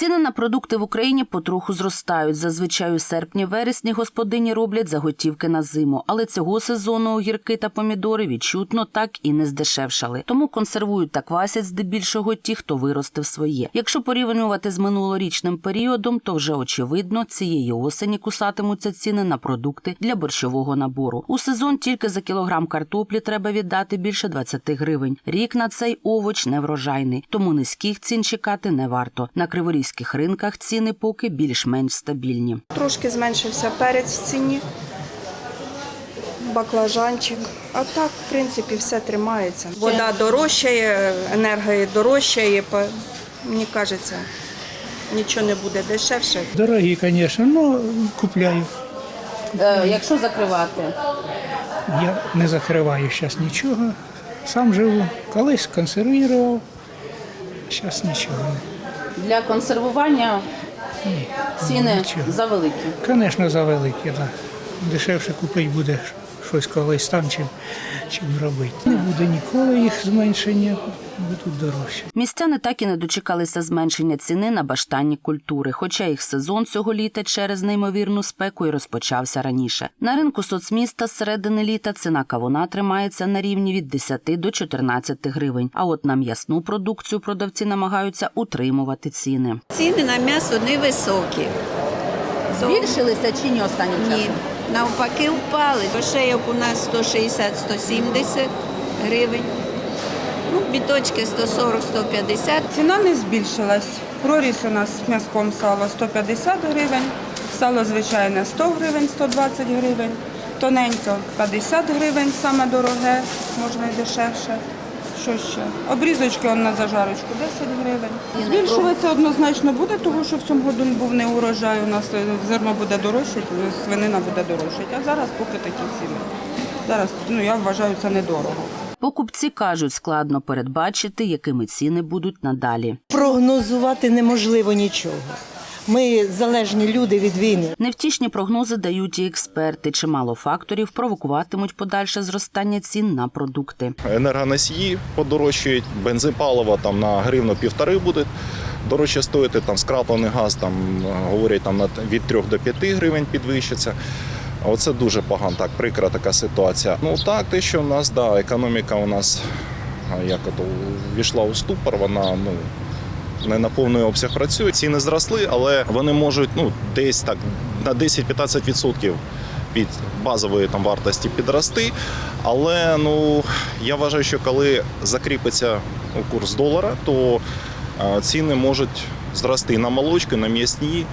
Ціни на продукти в Україні потроху зростають. Зазвичай у серпні-вересні господині роблять заготівки на зиму, але цього сезону огірки та помідори відчутно так і не здешевшали. Тому консервують та квасять здебільшого ті, хто виростив своє. Якщо порівнювати з минулорічним періодом, то вже очевидно, цієї осені кусатимуться ціни на продукти для борщового набору. У сезон тільки за кілограм картоплі треба віддати більше 20 гривень. Рік на цей овоч неврожайний, тому низьких цін чекати не варто. На криворізьких ринках ціни поки більш-менш стабільні. Трошки зменшився перець в ціні, баклажанчик. А так, в принципі, все тримається. Вода дорожчає, енергія дорожчає. Мені кажеться, нічого не буде дешевше. Дорогі, звісно, але купляю. якщо закривати, Я не закриваю зараз нічого. Сам живу. Колись консервував, зараз нічого не. Для консервування ціни завеликі. Звісно, завеликі, так. Дешевше купити буде щось колись там, чим, чим робити. Не буде ніколи їх зменшення, будуть дорожче. Містяни так і не дочекалися зменшення ціни на баштанні культури, хоча їх сезон цього літа через неймовірну спеку і розпочався раніше. На ринку соцміста з середини літа ціна кавуна тримається на рівні від 10 до 14 гривень. А от на м'ясну продукцію продавці намагаються утримувати ціни. Ціни на м'ясо невисокі. Збільшилися чи ні останнім Ні, навпаки впали. Шейок у нас 160-170 гривень. Ну, біточки 140-150. Ціна не збільшилась. Проріс у нас з м'язком сало 150 гривень, сало звичайне 100 гривень, 120 гривень, тоненько 50 гривень, саме дороге, можна і дешевше. Що ще? Обрізочки он на зажарочку 10 гривень. Збільшуватися однозначно буде, тому що в цьому году був не урожай. У нас е, зерно буде дорожче, свинина буде дорожче. А зараз поки такі ціни. Зараз ну я вважаю це недорого. Покупці кажуть, складно передбачити, якими ціни будуть надалі. Прогнозувати неможливо нічого. Ми залежні люди від війни. Невтішні прогнози дають і експерти. Чимало факторів провокуватимуть подальше зростання цін на продукти. енергоносії подорожчають, бензин-паливо там на гривну півтори буде дорожче стоїти, там скраплений газ там е, говорять там на від 3 до 5 гривень підвищиться. Оце дуже погано, так прикра така ситуація. Ну так, те, що в нас да, економіка у нас а, як ото війшла у ступор, вона ну. Не на повний обсяг працює. Ціни зросли, але вони можуть ну десь так на 10-15% від базової там вартості підрости. Але ну я вважаю, що коли закріпиться ну, курс долара, то ціни можуть зрости на молочки, на м'ясні.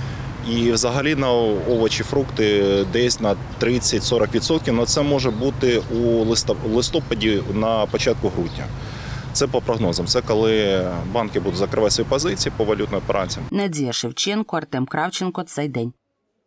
І взагалі на овочі, фрукти десь на 30-40%. Ну це може бути у листоп- листопаді на початку грудня. Це по прогнозам. Це коли банки будуть закривати свої позиції по валютним операціям. Надія Шевченко, Артем Кравченко. Цей день.